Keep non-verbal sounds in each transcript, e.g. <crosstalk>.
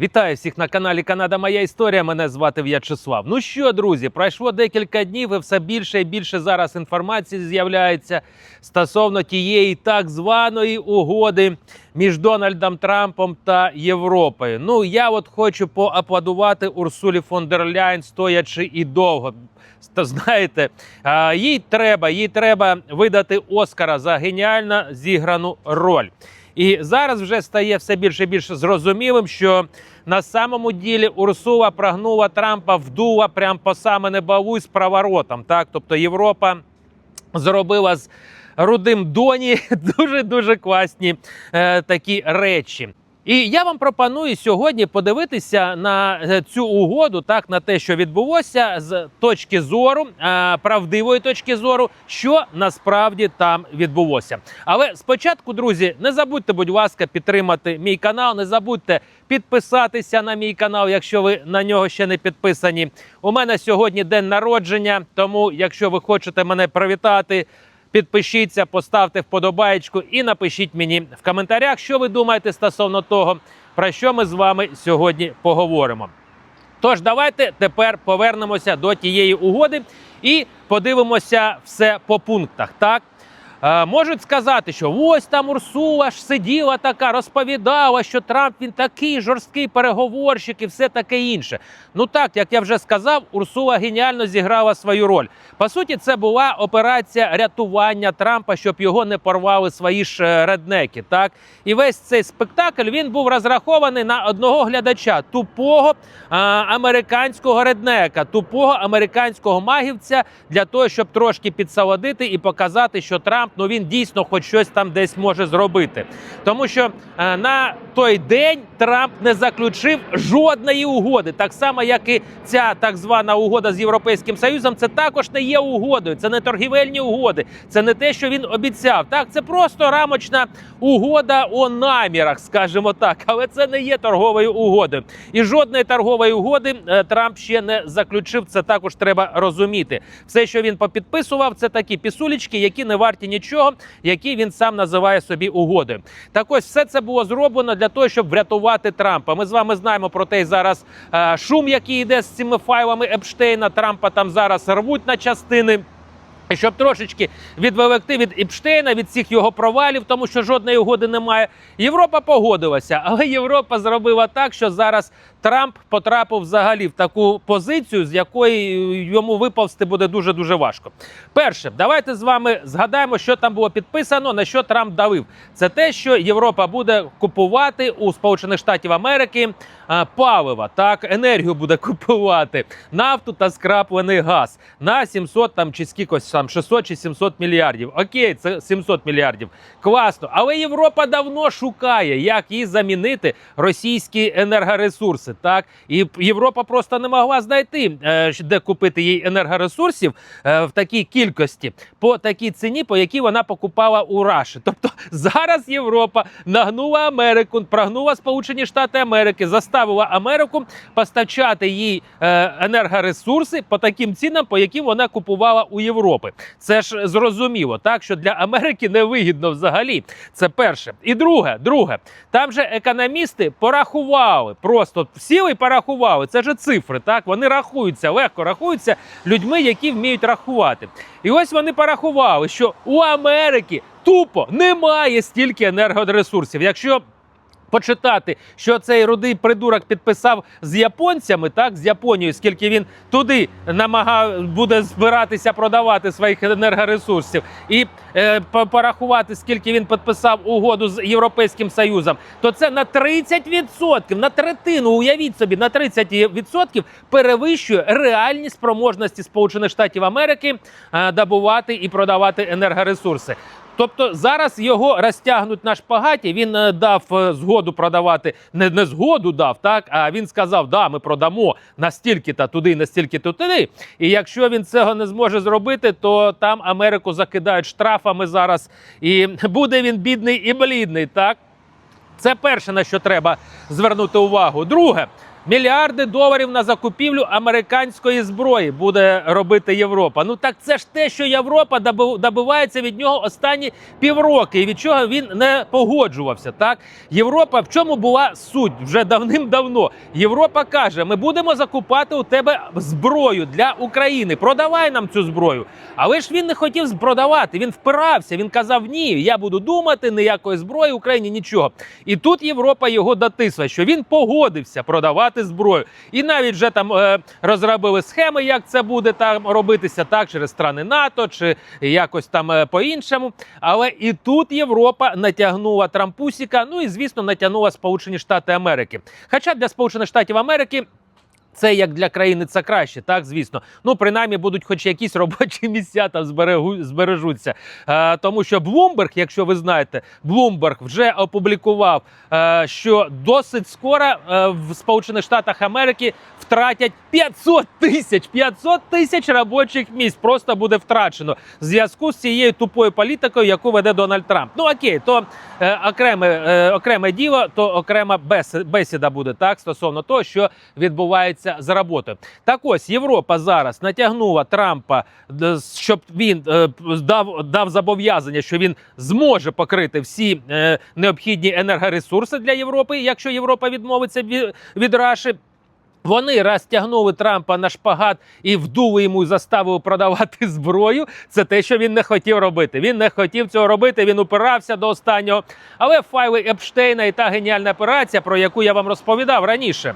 Вітаю всіх на каналі Канада Моя Історія. Мене звати В'ячеслав. Ну що, друзі, пройшло декілька днів, і все більше і більше зараз інформації з'являється стосовно тієї так званої угоди між Дональдом Трампом та Європою. Ну я от хочу поаплодувати Урсулі фон дер Ляйн, стоячи і довго. Знаєте, їй треба, їй треба видати Оскара за геніально зіграну роль. І зараз вже стає все більше і більше зрозумілим, що на самому ділі Урсула прагнула Трампа вдула прям по саме небавуй з праворотом. Так, тобто Європа зробила з рудим доні <laughs> дуже дуже класні е, такі речі. І я вам пропоную сьогодні подивитися на е, цю угоду, так на те, що відбулося, з точки зору е, правдивої точки зору, що насправді там відбулося. Але спочатку, друзі, не забудьте, будь ласка, підтримати мій канал. Не забудьте підписатися на мій канал, якщо ви на нього ще не підписані. У мене сьогодні день народження, тому якщо ви хочете мене привітати. Підпишіться, поставте вподобаєчку і напишіть мені в коментарях, що ви думаєте стосовно того, про що ми з вами сьогодні поговоримо. Тож, давайте тепер повернемося до тієї угоди і подивимося все по пунктах. Так можуть сказати, що ось там Урсула ж сиділа така, розповідала, що Трамп він такий жорсткий переговорщик і все таке інше. Ну так, як я вже сказав, Урсула геніально зіграла свою роль. По суті, це була операція рятування Трампа, щоб його не порвали свої ж е, реднеки. Так і весь цей спектакль він був розрахований на одного глядача тупого а, американського реднека, тупого американського магівця для того, щоб трошки підсолодити і показати, що Трамп ну він дійсно хоч щось там десь може зробити. Тому що е, на той день Трамп не заключив жодної угоди, так само як і ця так звана угода з Європейським Союзом. Це також не є угодою, це не торгівельні угоди, це не те, що він обіцяв. Так, це просто рамочна угода о намірах, скажімо так, але це не є торговою угодою. І жодної торгової угоди е, Трамп ще не заключив. Це також треба розуміти. Все, що він попідписував, це такі пісулечки, які не варті нічого, які він сам називає собі угодою. Так ось все це було зроблено для того, щоб врятувати Трампа. Ми з вами знаємо про той зараз е, шум, який йде з цими файлами Епштейна. Трампа там зараз рвуть на частини. Щоб трошечки відволікти від Епштейна, від всіх його провалів, тому що жодної угоди немає. Європа погодилася, але Європа зробила так, що зараз Трамп потрапив взагалі в таку позицію, з якої йому виповзти буде дуже дуже важко. Перше, давайте з вами згадаємо, що там було підписано, на що Трамп давив. Це те, що Європа буде купувати у Сполучених Штатів Америки палива, так енергію буде купувати, нафту та скраплений газ на 700 там чи скількось там 600 чи 700 мільярдів. Окей, це 700 мільярдів. Класно, але Європа давно шукає, як їй замінити російські енергоресурси. Так і Європа просто не могла знайти, е, де купити їй енергоресурсів е, в такій кількості по такій ціні, по якій вона покупала у Раші. Тобто зараз Європа нагнула Америку, прогнула Сполучені Штати Америки, заставила Америку постачати їй е, енергоресурси по таким цінам, по яким вона купувала у Європи. Це ж зрозуміло, так що для Америки невигідно взагалі. Це перше. І друге, друге, там же економісти порахували, просто сіли і порахували. Це ж цифри, так вони рахуються, легко рахуються людьми, які вміють рахувати. І ось вони порахували, що у Америки тупо немає стільки енергоресурсів. Якщо почитати, що цей рудий придурок підписав з японцями, так з Японією, скільки він туди намагав буде збиратися продавати своїх енергоресурсів, і е, порахувати, скільки він підписав угоду з Європейським Союзом, то це на 30%, на третину, уявіть собі, на 30% перевищує реальні спроможності Сполучених Штатів Америки е, добувати і продавати енергоресурси. Тобто зараз його розтягнуть на шпагаті. Він е, дав е, згоду продавати, не, не згоду дав, так а він сказав: да, ми продамо настільки-то туди, настільки-то туди. І якщо він цього не зможе зробити, то там Америку закидають штрафами зараз, і буде він бідний і блідний. Так це перше на що треба звернути увагу. Друге. Мільярди доларів на закупівлю американської зброї буде робити Європа. Ну так це ж те, що Європа добив- добивається від нього останні півроки, і від чого він не погоджувався. Так Європа в чому була суть вже давним-давно. Європа каже: ми будемо закупати у тебе зброю для України. Продавай нам цю зброю. Але ж він не хотів продавати. Він впирався. Він казав: Ні, я буду думати, ніякої зброї Україні нічого. І тут Європа його дотисла, що він погодився продавати зброю. І навіть вже там е, розробили схеми, як це буде там робитися, так через страни НАТО чи якось там е, по-іншому. Але і тут Європа натягнула Трампусіка. Ну і звісно, натягнула Сполучені Штати Америки. Хоча для Сполучених Штатів Америки. Це як для країни це краще, так звісно. Ну принаймні будуть, хоч якісь робочі місця там зберегу, збережуться. Е, тому що Bloomberg, якщо ви знаєте, Bloomberg вже опублікував, е, що досить скоро е, в Сполучених Штатах Америки втратять 500 тисяч 500 тисяч робочих місць. Просто буде втрачено в зв'язку з цією тупою політикою, яку веде Дональд Трамп. Ну окей, то е, окреме, е, окреме діло, то окрема бесіда буде так стосовно того, що відбувається з роботою. Так ось Європа зараз натягнула Трампа, щоб він е, дав, дав зобов'язання, що він зможе покрити всі е, необхідні енергоресурси для Європи, якщо Європа відмовиться від, Раші. Вони розтягнули Трампа на шпагат і вдули йому і заставили продавати <laughs> зброю. Це те, що він не хотів робити. Він не хотів цього робити. Він упирався до останнього. Але файли Епштейна і та геніальна операція, про яку я вам розповідав раніше.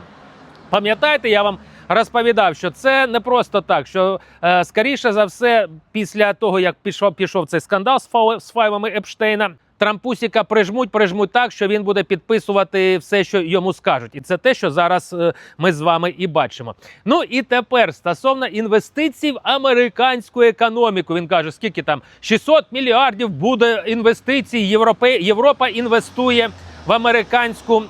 Пам'ятаєте, я вам розповідав, що це не просто так. Що е, скоріше за все, після того як пішов пішов цей скандал з, фау- з файлами Епштейна. Трампусіка прижмуть, прижмуть так, що він буде підписувати все, що йому скажуть, і це те, що зараз е, ми з вами і бачимо. Ну і тепер стосовно інвестицій в американську економіку. Він каже, скільки там 600 мільярдів буде інвестицій. Європе... Європа інвестує в американську е,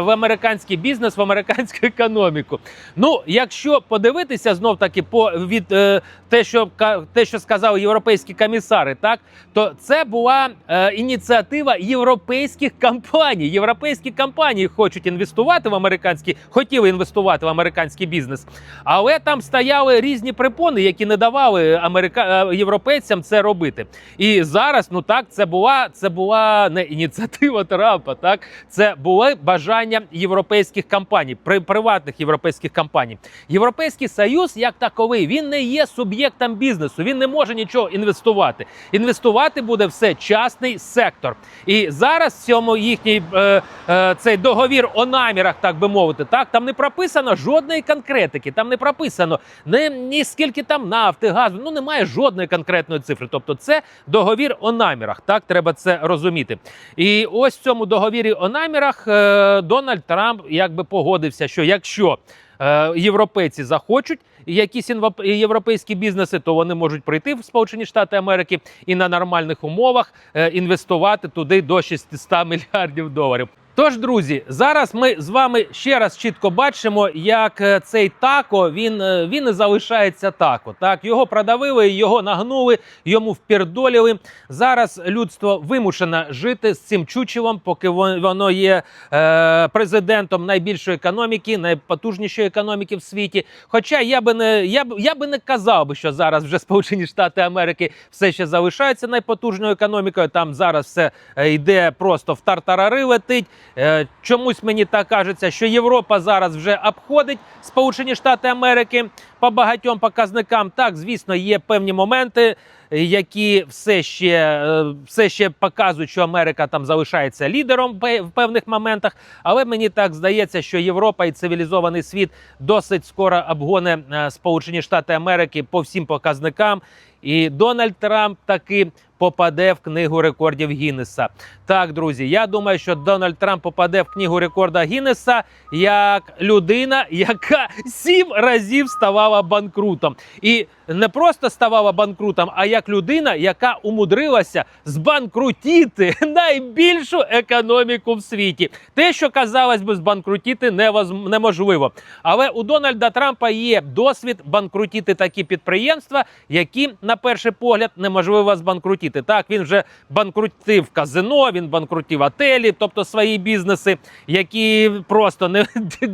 в американський бізнес, в американську <laughs> економіку. Ну, якщо подивитися знов таки по від е, те, що те, що сказали європейські комісари, так то це була е, ініціатива європейських компаній. Європейські компанії хочуть інвестувати в американський, хотіли інвестувати в американський бізнес, але там стояли різні препони, які не давали америка... європейцям це робити. І зараз, ну так, це була це була не ініціатива Трампа, так це були бажання європейських компаній, при приватних європейських компаній. Європейський союз, як таковий, він не є суб'єктом бізнесу. Він не може нічого інвестувати. Інвестувати буде все частний сектор. І зараз в цьому їхній е, е, цей договір о намірах, так би мовити, так там не прописано жодної конкретики. Там не прописано ні, ні скільки там нафти, газу. Ну немає жодної конкретної цифри. Тобто, це договір о намірах. Так треба це розуміти. І ось в цьому договірі о намірах е, Дональд Трамп якби погодився, що якщо е, європейці захочуть якісь європейські бізнеси, то вони можуть прийти в Сполучені Штати Америки і на нормальних умовах е, інвестувати туди до 600 мільярдів доларів. Тож, друзі, зараз ми з вами ще раз чітко бачимо, як е, цей тако він, е, він і залишається тако. Так його продавили, його нагнули, йому впірдоліли. Зараз людство вимушено жити з цим чучелом, поки воно є е, президентом найбільшої економіки, найпотужнішої економіки в світі. Хоча я би не я б я би не казав би, що зараз вже <laughs> Сполучені Штати Америки все ще залишаються найпотужною економікою. Там зараз все е, йде просто в тартарари летить. Е, Чомусь мені так кажеться, що Європа зараз вже обходить Сполучені Штати Америки по багатьом показникам. Так, звісно, є певні моменти, які все ще, е, все ще показують, що Америка там залишається лідером в певних моментах. Але мені так здається, що Європа і цивілізований світ досить скоро обгоне е, Сполучені Штати Америки по всім показникам. І Дональд Трамп таки попаде в книгу рекордів Гіннеса. Так, друзі, я думаю, що Дональд Трамп попаде в книгу рекорда Гіннеса як людина, яка сім разів ставала банкрутом. І не просто ставала банкрутом, а як людина, яка умудрилася збанкрутіти <laughs> найбільшу економіку в світі. Те, що казалось би, збанкрутіти неможливо. Але у Дональда Трампа є досвід банкрутіти такі підприємства, які, на перший погляд, неможливо збанкрутіти. Так, він вже банкрутив казино, він банкрутив отелі, тобто свої бізнеси, які просто не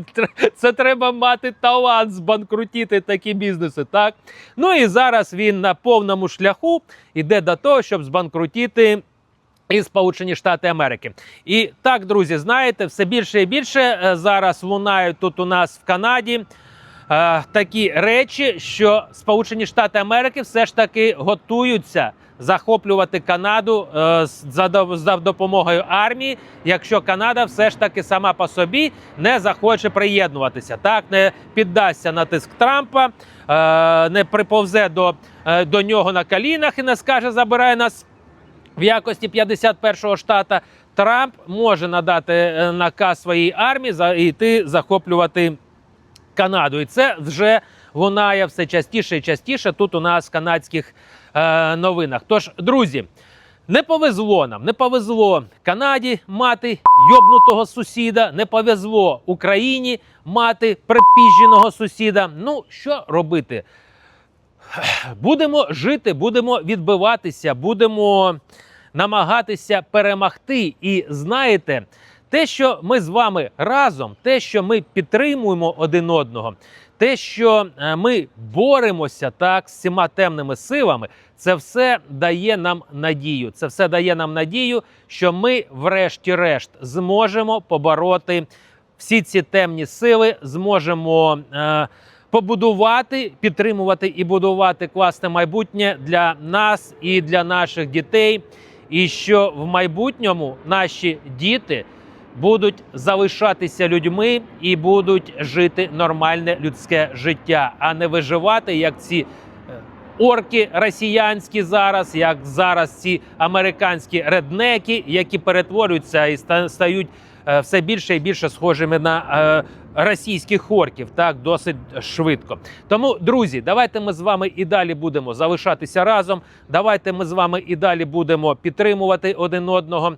<laughs> це треба мати талант збанкрутіти такі бізнеси. Так ну і зараз він на повному шляху йде до того, щоб збанкрутіти. І Сполучені Штати Америки, і так, друзі, знаєте, все більше і більше е, зараз лунають тут у нас в Канаді такі речі, що Сполучені Штати Америки все ж таки готуються захоплювати Канаду е, за, допомогою армії, якщо Канада все ж таки сама по собі не захоче приєднуватися, так не піддасться на тиск Трампа, е, не приповзе до, е, до нього на колінах і не скаже забирай нас в якості 51-го штата. Трамп може надати е, наказ своїй армії за йти захоплювати Канаду. І це вже лунає все частіше і частіше тут у нас в канадських е, новинах. Тож, друзі, не повезло нам, не повезло Канаді мати йобнутого сусіда, не повезло Україні мати припіженого сусіда. Ну, що робити? Будемо жити, будемо відбиватися, будемо намагатися перемогти. І знаєте, те, що ми з вами разом, те, що ми підтримуємо один одного, те, що е, ми боремося так з всіма темними силами, це все дає нам надію. Це все дає нам надію, що ми, врешті-решт, зможемо побороти всі ці темні сили, зможемо. Е, побудувати, підтримувати і будувати класне майбутнє для нас і для наших дітей. І що в майбутньому наші діти будуть залишатися людьми і будуть жити нормальне людське життя, а не виживати як ці. е, Орки росіянські зараз, як зараз ці американські реднеки, які перетворюються і ста- стають е, все більше і більше схожими на е, російських орків, так досить швидко. Тому, друзі, давайте ми з вами і далі будемо залишатися разом. Давайте ми з вами і далі будемо підтримувати один одного.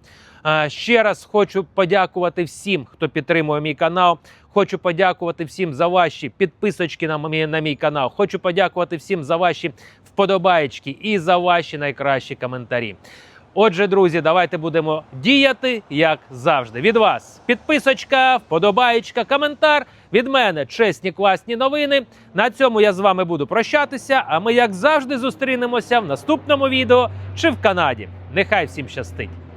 Ще раз хочу подякувати всім, хто підтримує мій канал. Хочу подякувати всім за ваші підписочки на мій, на мій канал. Хочу подякувати всім за ваші вподобаєчки і за ваші найкращі коментарі. Отже, друзі, давайте будемо діяти як завжди. Від вас підписочка, вподобаєчка, коментар. Від мене чесні класні новини. На цьому я з вами буду прощатися. А ми, як завжди, зустрінемося в наступному відео чи в Канаді. Нехай всім щастить!